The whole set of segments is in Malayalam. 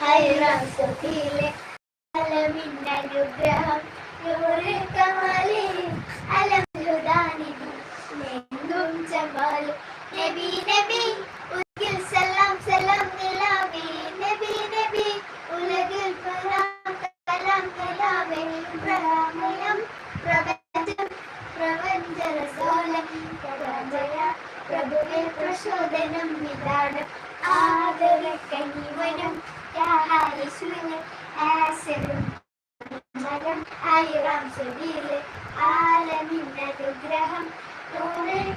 ഹൈറാം സഫീലെ അലമിന്നനുഗ്രഹം നൂറ് അലം അലംഹുദാനിധി നെങ്കും ജമാൽ നബി നബി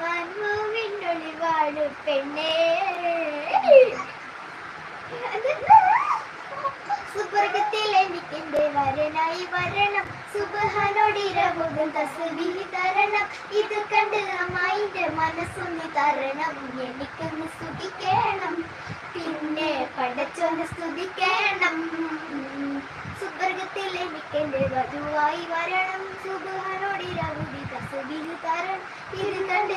മൺപൂവിനൊളിവാണ് പെണ്ണേ. സുവർഗത്തിൽ എനിക്കെന്റെ വരനായി വരണം? സുബഹാനോടിരവുകൾ തസ്ബീഹ് തരണം. ഇത് കണ്ട് എനിക്കൊന്ന് സ്തുതിക്കണം. പിന്നെ പടച്ചൊന്ന് സ്തുതിക്കണം. സുവർഗത്തിൽ എനിക്കെന്റെ വധുവായി വരണം? സുബഹാനോടിരവുകൾ തസ്ബീഹ് തരണം. ഇത് കണ്ട്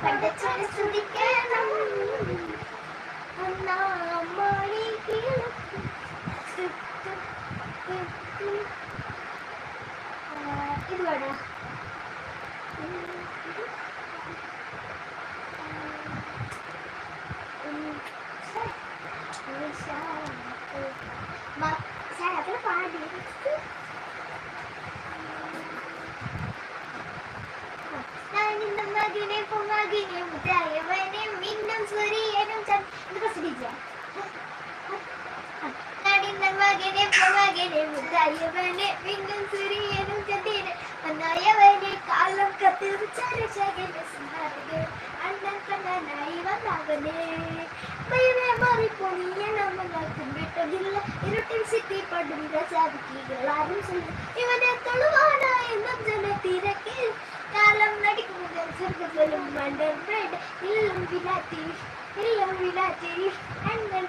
반대 칠수 있게 난, 난 머리 길어 കണ്ണനായി വന്നവനെ ഭയമേ മാറിപ്പോണിയ നമ്മൾക്കും വിട്ടതില്ല. ഇരുട്ടിൽ സിറ്റി പടുന്ന സാധിക്കുക ആരും ഇവനെ തൊഴുവാനായി ജന കാലം നടിക്കുന്നത് സ്വർഗത്തിലും വണ്ടർ ബ്രെഡ്. ഇല്ലും വിലാറ്റി ഇല്ലും വിലാറ്റി അണ്ണൻ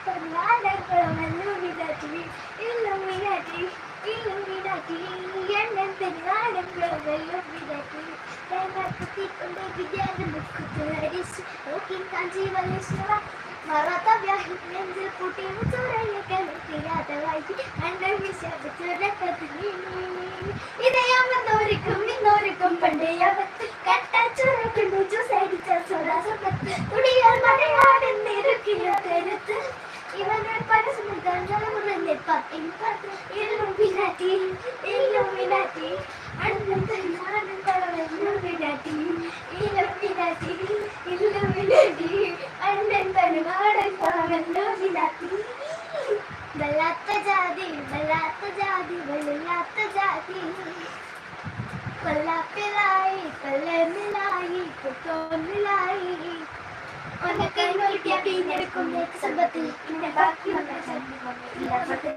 വിലാറ്റി ഇല്ലും വിലാറ്റി ഇല്ലും പെരുന്നാടകളമെല്ലാം വിലാറ്റി കുത്തിക്കൊണ്ട് വിദ്യാലയം ഹരിച്ചു നോക്കി കാഞ്ചി വലേശ്വര മറാത്ത വ്യാഹിൽ നെഞ്ചിൽ ഇവനെ മുച്ചുറയൊക്കെ करतात इल्लुमिनाटी इल्लुमिनाटी अनंतर अनंतर इल्लुमिनाटी इल्लुमिनाटी इल्लुमिनाटी अनंतर अनंतर इल्लुमिनाटी बलात जादी बलात जादी बलात जादी पला पे लाई पले मिलाई तो मिलाई Ona kayboldu ya bir yere kumlu kısa batı, yine bak yolda sen bir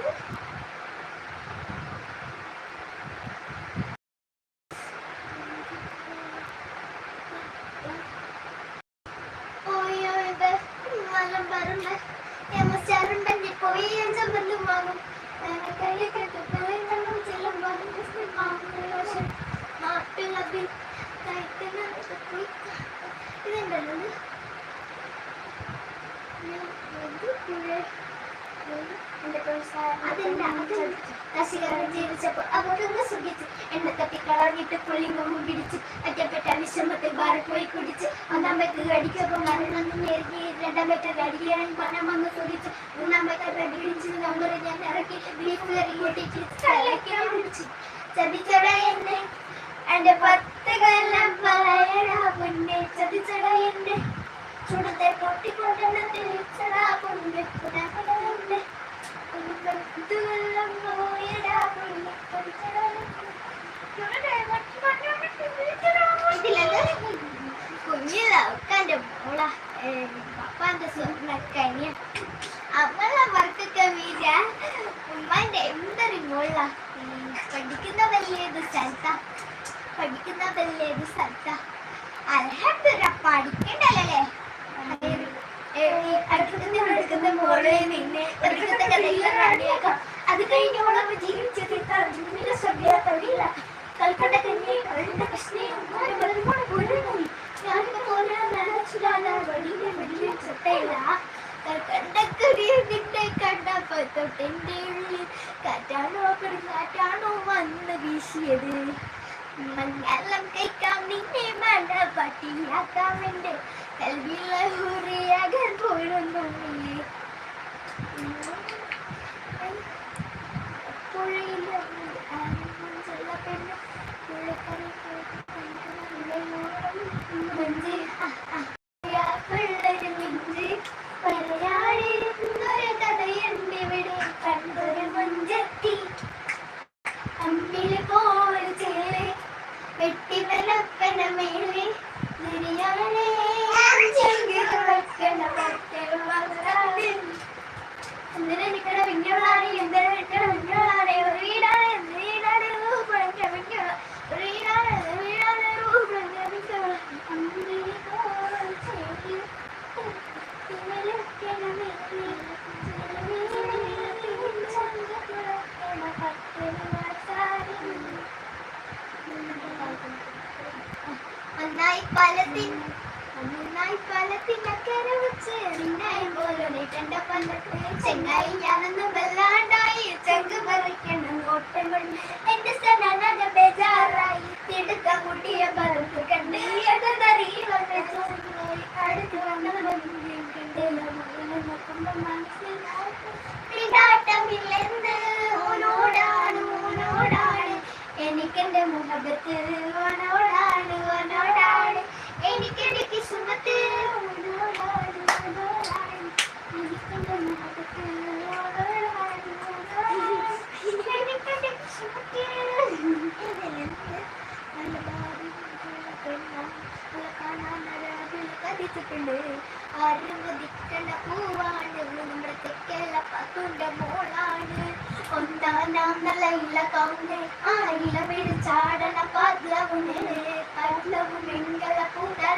അങ്ങോട്ടൊന്ന് സുഖിച്ച് എന്നെ തട്ടിക്കളഞ്ഞിട്ട് പുള്ളിങ്ങും പിടിച്ച് അറ്റപ്പെട്ട വിഷമത്തിൽ ബാറി പോയി കുടിച്ച് ഒന്നാം പേക്ക് അടിക്കൊക്കെ മരണം നേരിട്ട് രണ്ടാം പേക്ക് അടിക്കാൻ പണം വന്ന് സുഖിച്ച് മൂന്നാം പേക്ക് അടിച്ച് നമ്പർ ഞാൻ ഇറക്കി ബീഫ് കറി കൂട്ടിച്ച് ചതിച്ചോടെ എന്നെ. എന്റെ പത്ത് വീശിയത് മലയാളം കഴിക്കാം നിന്നെ മണ്ട പട്ടിയാക്കാമെന്റെ കൽവിയുള്ള ഹുറിയാകാൻ പോയിരുന്നു നീ ചെന്നായി ഞാനൊന്നും വല്ലാണ്ടായി ചെങ്ക് പറിക്കണം ഓട്ടം കൊണ്ട് എന്റെ സ്ഥലം ബേജാറായി തിടുക്ക മുട്ടിയ പറപ്പ് കണ്ട് അടുത്ത് വന്നവൻ. കണ്ട് നോക്കുമ്പോൾ വെച്ചിട്ടുണ്ട് ആരും മതിക്കണ്ട പൂവാണ് നമ്മുടെ തെക്കല്ല പത്തുണ്ട മോളാണ്. ഒന്നാം നാം നല്ലയില്ല കൗന്നെ ആയില്ല പിടിച്ചാടന പാദ്ലവുനെ പാദ്ലവും എങ്കള കൂടാൻ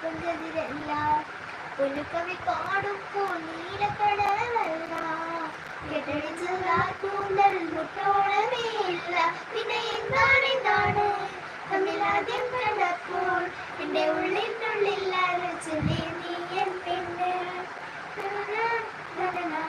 പുഞ്ചതിരല്ല പുലുക്കവി പാടുപ്പൂ നീലക്കടലല്ല കെട്ടടിച്ചൂണ്ടൽ മുട്ടോളമേ ഇല്ല പിന്നെ എന്താണ് എന്താണ് തമ്മിൽ ആദ്യം കണ്ടപ്പോൾ എന്റെ ഉള്ളിനുള്ളില്ലാതെ ചൊല്ലി നീ എൻ പെണ്ണ് തന്നെ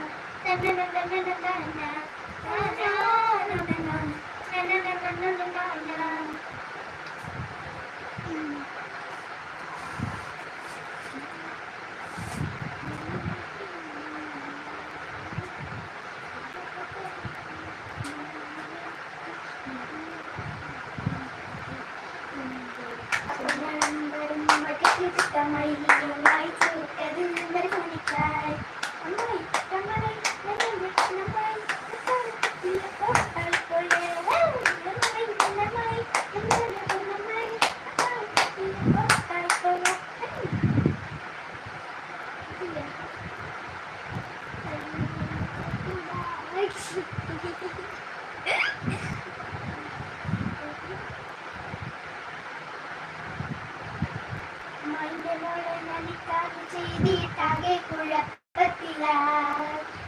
കുഴപ്പത്തില്ല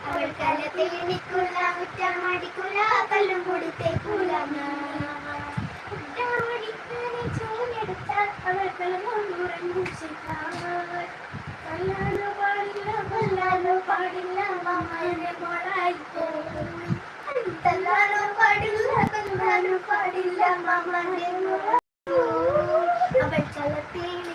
അവൾ കലത്തിൽ എനിക്കുള്ള മുറ്റമടിക്കുല കല്ലും കൊടുത്തേ കുലമ കല്ലാനോ പാടില്ല കൊല്ലാനോ പാടില്ല മമ്മനെ മോളായിപ്പോ തല്ലാനോ പാടില്ല കൊല്ലാനോ പാടില്ല മമ്മനെ മോളായി അവൾ ചലത്തേന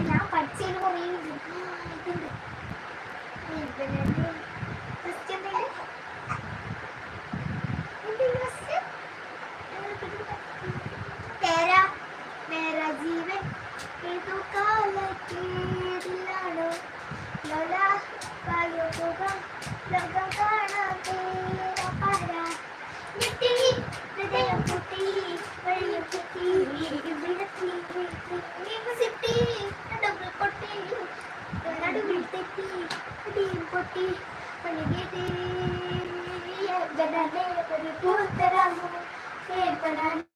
ഞാൻ പഠിച്ചു കുറേ ഇതുണ്ട്. Thank you.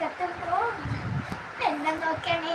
കത്തുമ്പോ വെള്ളം നോക്കണേ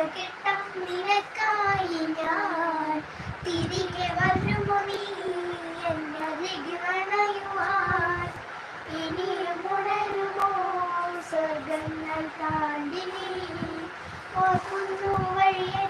മുതകിട്ടാം നിനക്കായി ഞാൻ തിരികെ വരുമോ നീ എന്നരികി വണയുവാൻ. ഇനിയും ഉണരുമോ സ്വർഗങ്ങൾ താണ്ടി നീ. ഓർക്കുന്നു വഴിയെ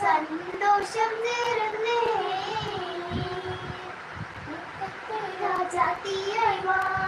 സന്തോഷം നേരുന്നേ രാജാത്തിയായി വാ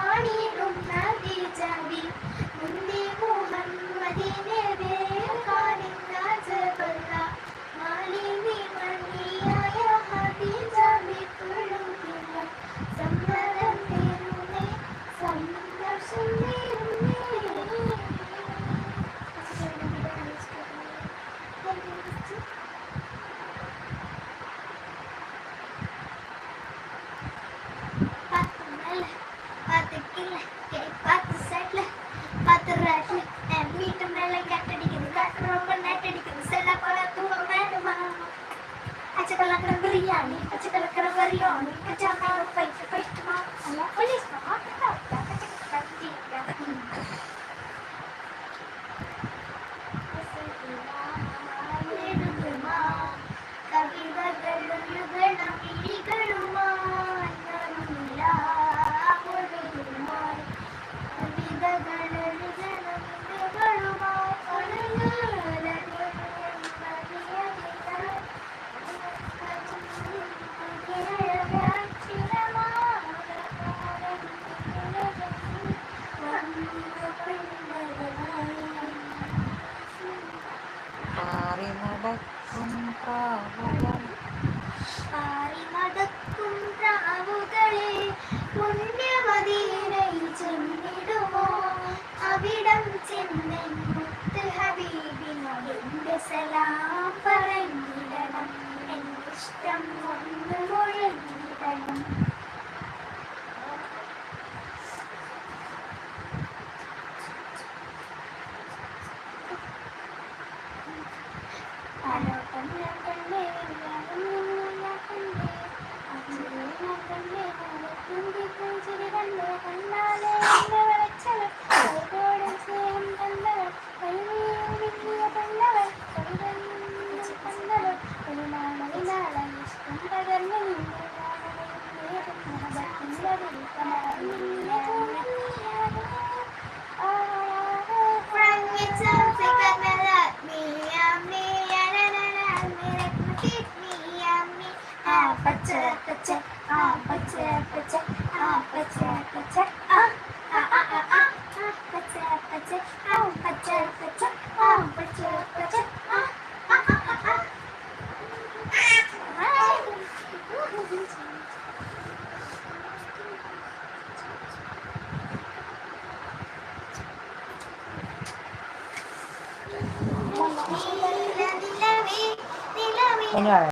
സലാം പറഞ്ഞിടണം. എന്നിഷ്ടം ഒന്ന് മുഴങ്ങിടണം